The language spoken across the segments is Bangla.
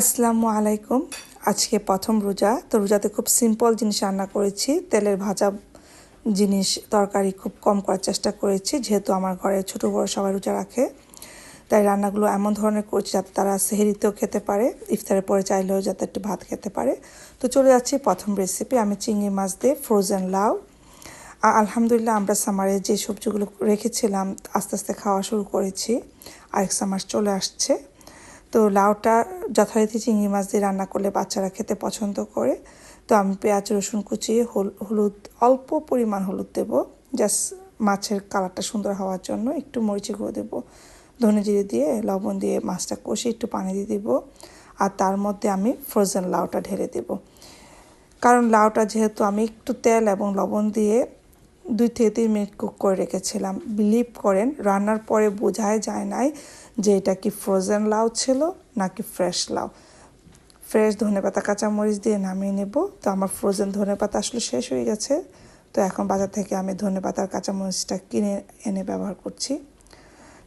আসসালামু আলাইকুম। আজকে প্রথম রোজা। তো রোজাতে খুব সিম্পল জিনিস রান্না করেছি। তেলের ভাজা জিনিস তরকারি খুব কম করার চেষ্টা করেছি, যেহেতু আমার ঘরে ছোটো বড় সবাই রোজা রাখে। তাই রান্নাগুলো এমন ধরনের করছি যাতে তারা সেহেরিতেও খেতে পারে, ইফতারের পরে চাইলেও যাতে একটু ভাত খেতে পারে। তো চলে যাচ্ছি প্রথম রেসিপি আমি চিংড়ি মাছ দিয়ে ফ্রোজেন লাউ। আলহামদুলিল্লাহ আমরা সামারে যে সবজিগুলো রেখেছিলাম, আস্তে আস্তে খাওয়া শুরু করেছি। আরেক সামার চলে আসছে। তো লাউটা যথারীতি চিংড়ি মাছ দিয়ে রান্না করলে বাচ্চারা খেতে পছন্দ করে। তো আমি পেঁয়াজ, রসুন কুচিয়ে হলুদ, অল্প পরিমাণ হলুদ দেব। জাস্ট মাছের কালারটা সুন্দর হওয়ার জন্য একটু মরিচি গুঁড়ো দেবো। ধনে জিরে দিয়ে, লবণ দিয়ে মাছটা কষে একটু পানি দিয়ে দিব। আর তার মধ্যে আমি ফ্রোজেন লাউটা ঢেলে দেব। কারণ লাউটা যেহেতু আমি একটু তেল এবং লবণ দিয়ে দুই থেকে তিন মিনিট কুক করে রেখেছিলাম। বিলিভ করেন, রান্নার পরে বোঝাই যায় নাই যে এটা কি ফ্রোজেন লাউ ছিল নাকি ফ্রেশ লাউ। ফ্রেশ ধনে পাতা কাঁচামরিচ দিয়ে নামিয়ে নেব। তো আমার ফ্রোজেন ধনে পাতা আসলে শেষ হয়ে গেছে। তো এখন বাজার থেকে আমি ধনে পাতার কাঁচামরিচটা কিনে, এনে ব্যবহার করছি।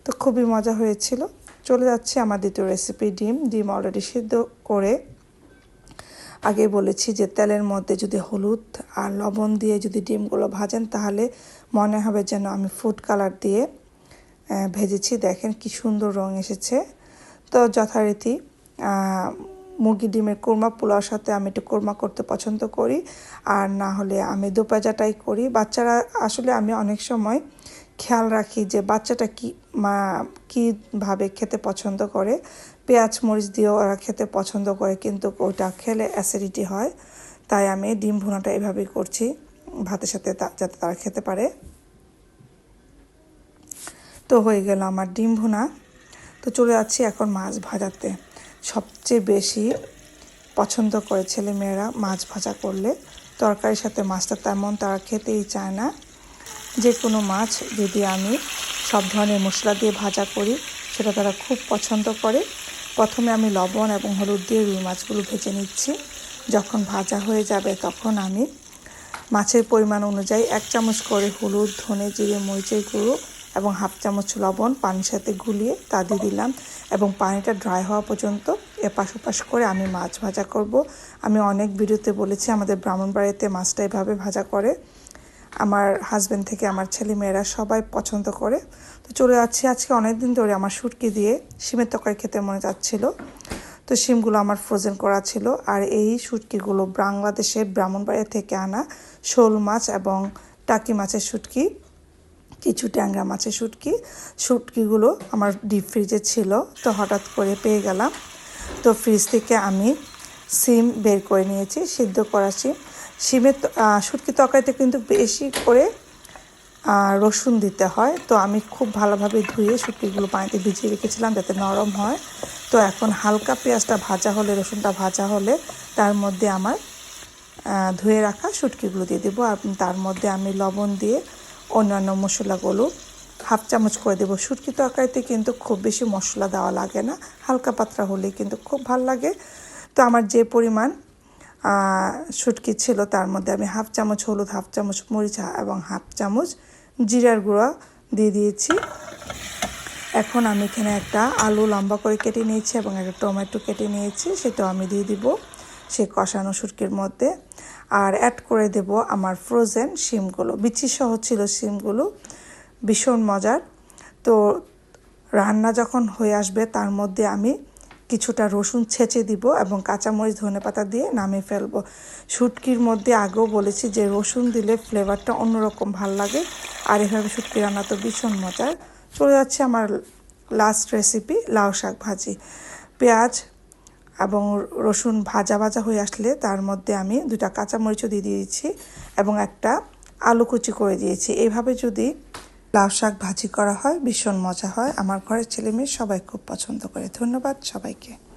তো খুবই মজা হয়েছিল। চলে যাচ্ছে আমার দ্বিতীয় রেসিপি ডিম। ডিম অলরেডি সিদ্ধ করে আগে বলেছি যে তেলের মধ্যে যদি হলুদ আর লবণ দিয়ে যদি ডিমগুলো ভাজেন, তাহলে মনে হবে যেন আমি ফুড কালার দিয়ে ভেজেছি। দেখেন কি সুন্দর রং এসেছে। তো যথারীতি মুরগি ডিমের কোরমা পোলাওর সাথে আমি একটু কোরমা করতে পছন্দ করি। আর না হলে আমি দোপাজাটাই করি। বাচ্চারা, আসলে আমি অনেক সময় খেয়াল রাখি যে বাচ্চাটা কী মা কীভাবে খেতে পছন্দ করে। পেঁয়াজ, মরিচ দিয়েও ওরা খেতে পছন্দ করে কিন্তু ওটা খেলে অ্যাসিডিটি হয়। তাই আমি ডিম ভুনাটা এভাবেই করছি ভাতের সাথে যাতে তারা খেতে পারে। তো হয়ে গেল আমার ডিম ভুনা। তো চলে যাচ্ছি এখন মাছ ভাজাতে। সবচেয়ে বেশি পছন্দ করে ছেলে মেয়েরা মাছ ভাজা করলে। তরকারির সাথে মাছটা তেমন তারা খেতেই চায় না। যে কোনো মাছ যদি আমি সব ধরনের মশলা দিয়ে ভাজা করি, সেটা তারা খুব পছন্দ করে। প্রথমে আমি লবণ এবং হলুদ দিয়ে রুই মাছগুলো ভেজে নিচ্ছি। যখন ভাজা হয়ে যাবে তখন আমি মাছের পরিমাণ অনুযায়ী এক চামচ করে হলুদ, ধনে জিরে, মরিচের গুঁড়ো এবং হাফ চামচ লবণ পানির সাথে গুলিয়ে তা দিয়ে দিলাম এবং পানিটা ড্রাই হওয়া পর্যন্ত এপাশ ওপাশ করে আমি মাছ ভাজা করব। আমি অনেক ভিডিওতে বলেছি আমাদের ব্রাহ্মণবাড়িতে মাছটা এভাবে ভাজা করে। আমার হাজব্যান্ড থেকে আমার ছেলে মেয়েরা সবাই পছন্দ করে। তো চলে যাচ্ছি আজকে অনেক দিন ধরে আমার শুটকি দিয়ে শিমের তরকারি খেতে মনে যাচ্ছিল। তো শিমগুলো আমার ফ্রোজেন করা ছিল আর এই শুটকিগুলো বাংলাদেশের ব্রাহ্মণবাড়িয়া থেকে আনা শোল মাছ এবং টাকি মাছের শুটকি কিছু ট্যাংরা মাছের শুটকি শুটকিগুলো আমার ডিপ ফ্রিজে ছিল। তো হঠাৎ করে পেয়ে গেলাম। তো ফ্রিজ থেকে আমি সিম বের করে নিয়েছি, সিদ্ধ করা সিম। শিমের শুটকি তরকারিতে কিন্তু বেশি করে রসুন দিতে হয়। তো আমি খুব ভালোভাবে ধুয়ে শুটকিগুলো পানিতে ভিজিয়ে রেখেছিলাম যাতে নরম হয়। তো এখন হালকা পেঁয়াজটা ভাজা হলে, রসুনটা ভাজা হলে তার মধ্যে আমার ধুয়ে রাখা শুটকিগুলো দিয়ে দেবো। আর তার মধ্যে আমি লবণ দিয়ে অন্যান্য মশলাগুলো হাফ চামচ করে দেবো। শুটকি তরকারিতে কিন্তু খুব বেশি মশলা দেওয়া লাগে না। হালকা পাতলা হলে কিন্তু খুব ভালো লাগে। তো আমার যে পরিমাণ শুটকি ছিল তার মধ্যে আমি হাফ চামচ হলুদ, হাফ চামচ মরিচ এবং হাফ চামচ জিরার গুঁড়া দিয়ে দিয়েছি। এখন আমি এখানে একটা আলু লম্বা করে কেটে নিয়েছি এবং একটা টমেটো কেটে নিয়েছি, সেটাও আমি দিয়ে দিব সে কষানো শুটকির মধ্যে। আর অ্যাড করে দেব আমার ফ্রোজেন শিমগুলো। বিচি সহ ছিল শিমগুলো, ভীষণ মজার। তো রান্না যখন হয়ে আসবে তার মধ্যে আমি কিছুটা রসুন ছেঁচে দিব এবং কাঁচামরিচ, ধনে পাতা দিয়ে নামিয়ে ফেলব। শুটকির মধ্যে আগেও বলেছি যে রসুন দিলে ফ্লেভারটা অন্যরকম ভালো লাগে। আর এভাবে শুটকি রান্না তো ভীষণ মজার। চলে যাচ্ছে আমার লাস্ট রেসিপি লাউ শাক ভাজি। পেঁয়াজ এবং রসুন ভাজা ভাজা হয়ে আসলে তার মধ্যে আমি দুটা কাঁচামরিচও দিয়ে দিয়েছি এবং একটা আলু কুচি করে দিয়েছি। এইভাবে যদি লাউ শাক ভাজি করা হয়, ভীষণ মজা হয়। আমার ঘরের ছেলে মেয়ে সবাই খুব পছন্দ করে। ধন্যবাদ সবাইকে।